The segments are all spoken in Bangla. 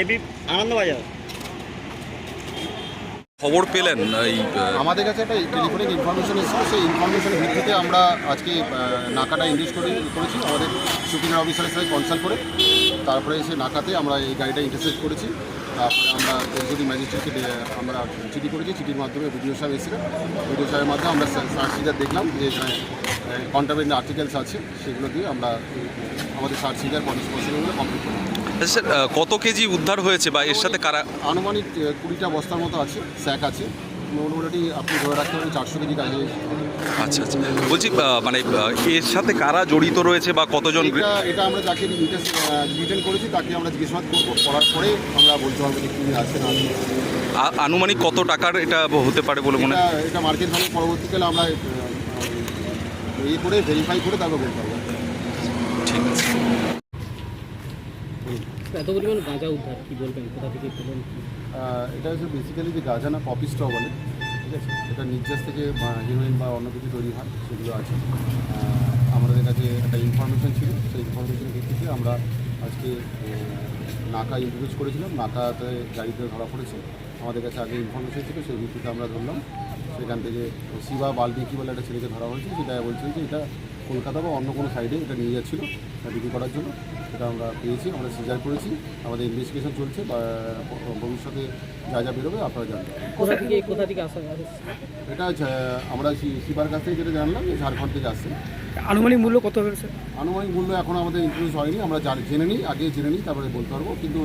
এবি আনন্দবাজার খবর পেলেন এই আমাদের কাছে একটা টেলিফোনিক ইনফরমেশন এসেছিল সেই ইনফরমেশনের ভিত্তিতে আমরা আজকে নাকাটা ইন্ডিউস করে করেছি। আমাদের শুটিং অফিসারের সাথে কনসাল্ট করে তারপরে এসে নাকাতে আমরা এই গাড়িটা ইন্টারসেপ্ট করেছি। তারপরে আমরা যদি ম্যাজিস্ট্রেটকে আমরা চিঠি করেছি চিঠির মাধ্যমে ভিডিও সাহেব এসেছিলেন। ভিডিও সাহেবের মাধ্যমে আমরা সার্চ সিজার দেখলাম যে এখানে কন্টামেন্ট আর্টিকেলস আছে সেগুলো দিয়ে আমরা আমাদের সার্চ সিজার পলিশ কমপ্লিট করি আচ্ছা, স্যার কত কেজি উদ্ধার হয়েছে বা এর সাথে কারা আনুমানিক কুড়িটা বস্তার মতো আছে স্যাক আছে। মোটামুটি আপনি ধরে রাখতে পারেন চারশো কেজি কাজে আচ্ছা আচ্ছা। বলছি মানে এর সাথে কারা জড়িত রয়েছে বা কতজন এটা আমরা যাকে করেছি তাকে আমরা জিজ্ঞাসাবাদ করব। করার পরে আমরা বলতে পারব যে কী আছে না আনুমানিক কত টাকার এটা হতে পারে বলে মনে হয় এটা মার্কেট ভ্যালু পরবর্তীকালে আমরা ইয়ে করে ভেরিফাই করে তারপর বলতে পারব ঠিক আছে গাঁজা কি থেকে এটা হচ্ছে বেসিক্যালি যে গাঁজা না পপি স্ট্র বলে, ঠিক আছে? এটা নির্যাস থেকে হিরোইন বা অন্য কিছু তৈরি হয়, সেগুলো আছে। আমাদের কাছে একটা ইনফরমেশন ছিল, সেই ইনফরমেশনের ভিত্তিতে আমরা আজকে নাকা ইন্ট্রোডিউস করেছিলাম। নাকাতে গাড়িতে ধরা পড়েছে। আমাদের কাছে আগে ইনফরমেশন ছিল, সেই ভিত্তিতে আমরা ধরলাম। সেখান থেকে শিবা বালবিকি বলে একটা ছেলেকে ধরা হয়েছে সেটা বলছিল যে এটা কলকাতা বা অন্য কোনো সাইডে এটা নিয়ে যাচ্ছিল বিক্রি করার জন্য। সেটা আমরা পেয়েছি আমরা সিজার করেছি আমাদের ইনভেস্টিগেশন চলছে বা ভবিষ্যতে যা যা বেরোবে আপনারা জানবেন। কোথা থেকে কোথা থেকে আসা এটা আমরা শিবার কাছ থেকে যেটা জানলাম যে ঝাড়খণ্ড থেকে আসছে। আনুমানিক মূল্য কত হবে স্যার আনুমানিক মূল্য এখন আমাদের ইনক্লুজ হয়নি আমরা জেনে নিই আগে জেনে নিই তারপরে বলতে পারব। কিন্তু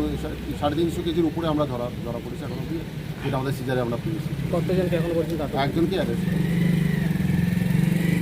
সাড়ে তিনশো কেজির উপরে আমরা ধরা ধরা পড়েছি এখন অবধি যেটা আমাদের সিজারে আমরা পেয়েছি। কতজনকে এখনও পর্যন্ত একজনকে অ্যারেস্ট